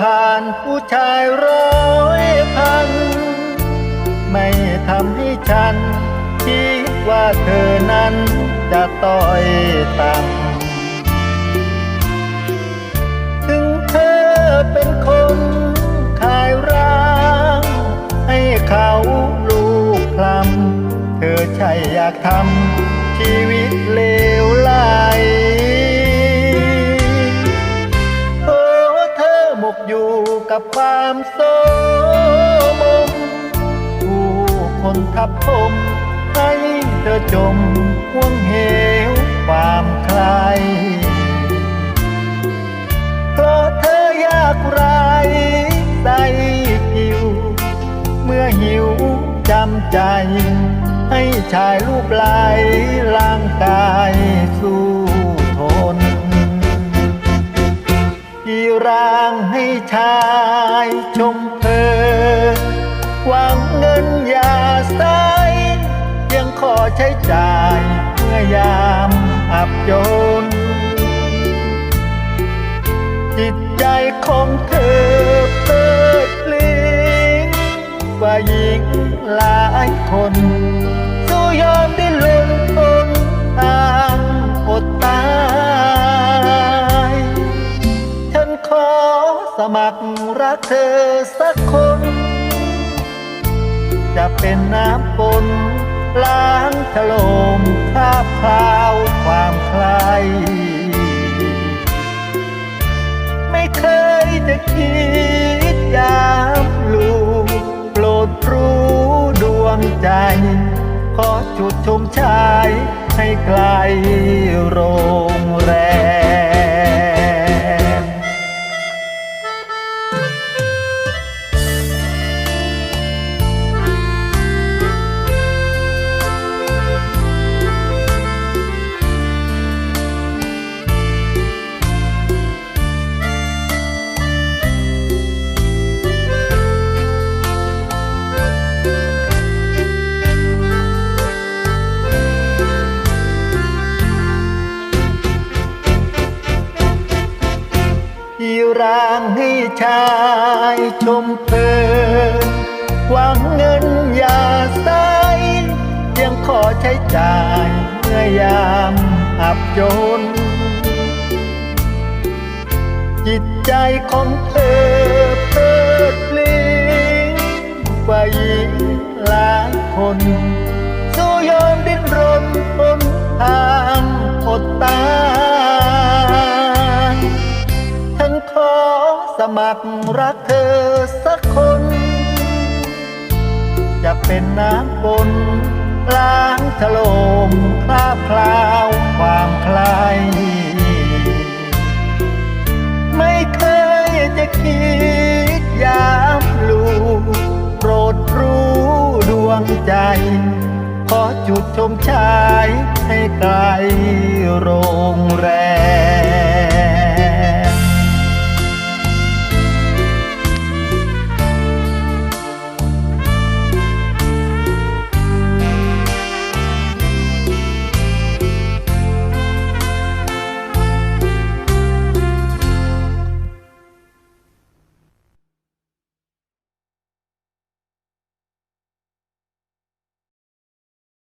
ผ่านผู้ชายร้อยพัน ไม่ทำให้ฉัน คิดว่าเธอนั้นจะต้อยต่ำถึงเธอเป็นคนขายร้าง ให้เขาลูกคลำเธอใช่อยากทำชีวิต คนทับถมให้เธอจมห่วงเหวความใคร เพราะเธอยากไรใส่กิว เมื่อหิวจำใจ ให้ชายรูปไหลร่างกายสู้ทนที่ร่างให้ชาย งเงินยาใสยังขอใช้จ่ายเมื่อยามอับจน จิตใจของเธอเปิดปลิงกว่าหญิงหลายคนสู้ยอมดิ้นรนทนทางอดตาย ฉันขอสมัครรักเธอสักคน จะเป็นน้ำปนล้างถลมคราบคราวความใคร ไม่เคยจะคิดยามลูกโปรดรู้ดวงใจ ขอจุดชมชายให้ไกลโรงแรม ร่างให้ชายชมเพลินหวังเงินอย่าใสยังขอใช้จ่ายเมื่อยามอับจน จิตใจของเธอเพิดเพลิงกว่าหญิงหลายคนสู้ยอมดิ้นรนทนทางอดตาย มัครรักเธอสักคน จะเป็นน้ำปนล้างถลมคราบคลาวความคลาย ไม่เคยจะคิดยามลูโปรดรู้ดวงใจ ขอจุดชมชายให้ไกลโรงแรม